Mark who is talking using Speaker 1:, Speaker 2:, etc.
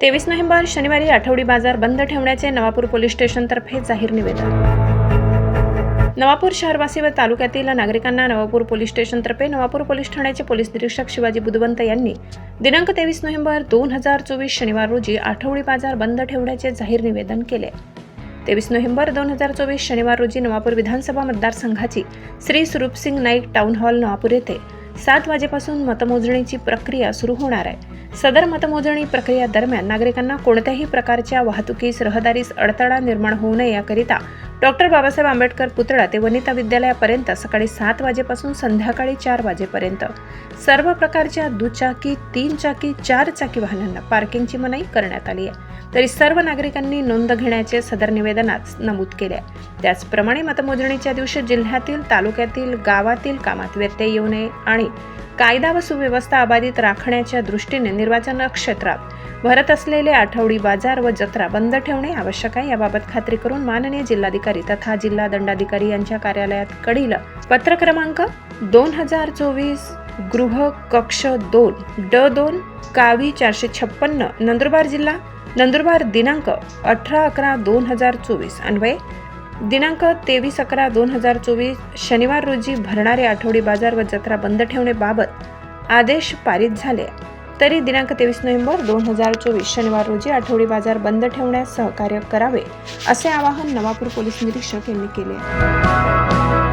Speaker 1: तेवीस नोव्हेंबर शनिवारी आठवडी बाजार बंद ठेवण्याचे नवापूर पोलीस स्टेशनतर्फे जाहीर निवेदन. नवापूर शहरवासी व तालुक्यातील नागरिकांना नवापूर पोलीस स्टेशनतर्फे नवापूर पोलीस ठाण्याचे पोलीस निरीक्षक शिवाजी बुधवंत यांनी दिनांक तेवीस नोव्हेंबर दोन हजार चोवीस शनिवार रोजी आठवडी बाजार बंद ठेवण्याचे जाहीर निवेदन केले. तेवीस नोव्हेंबर दोन हजार चोवीस शनिवार रोजी नवापूर विधानसभा मतदारसंघाची श्री स्वरूपसिंग नाईक टाऊन हॉल नवापूर येथे सात वाजेपासून मतमोजणीची प्रक्रिया सुरू होणार आहे. सदर मतमोजणी प्रक्रिया दरम्यान नागरिकांना कोणत्याही प्रकारच्या वाहतुकीस रहदारीस अडथळा निर्माण होऊ नये याकरिता डॉक्टर बाबासाहेब आंबेडकर पुतळा ते वनिता विद्यालयापर्यंत सकाळी सात वाजेपासून संध्याकाळी चार वाजेपर्यंत. सर्व प्रकारच्या दुचाकी तीन चाकी चार चाकी वाहनांना पार्किंगची मनाई करण्यात आली आहे. तरी सर्व नागरिकांनी नोंद घेण्याचे सदर निवेदनात नमूद केले आहे. त्याचप्रमाणे मतमोजणीच्या दिवशी जिल्ह्यातील तालुक्यातील गावातील कामात व्यत्यय येऊ नये आणि कायदा व सुव्यवस्था अबाधित राखण्याच्या दृष्टीने निर्वाचन क्षेत्रात भरत असलेले आठवडी बाजार व जत्रा बंद ठेवणे आवश्यक आहे. याबाबत खात्री करून माननीय जिल्हाधिकारी तथा जिल्हा दंडाधिकारी यांच्या कार्यालयात कडील पत्र क्रमांक दोन हजार चोवीस गृह कक्ष दोन ड दोन कावी चारशे छप्पन्न नंदुरबार जिल्हा नंदुरबार दिनांक अठरा अकरा दोन हजार चोवीस अन्वये दिनांक तेवीस अकरा दोन हजार चोवीस शनिवार रोजी भरणारे आठवडी बाजार व जत्रा बंद ठेवण्याबाबत आदेश पारित झाले. तरी दिनांक तेवीस नोव्हेंबर दोन हजार चोवीस शनिवार रोजी आठवडी बाजार बंद ठेवण्यास सहकार्य करावे असे आवाहन नवापूर पोलीस निरीक्षक यांनी केले आहे.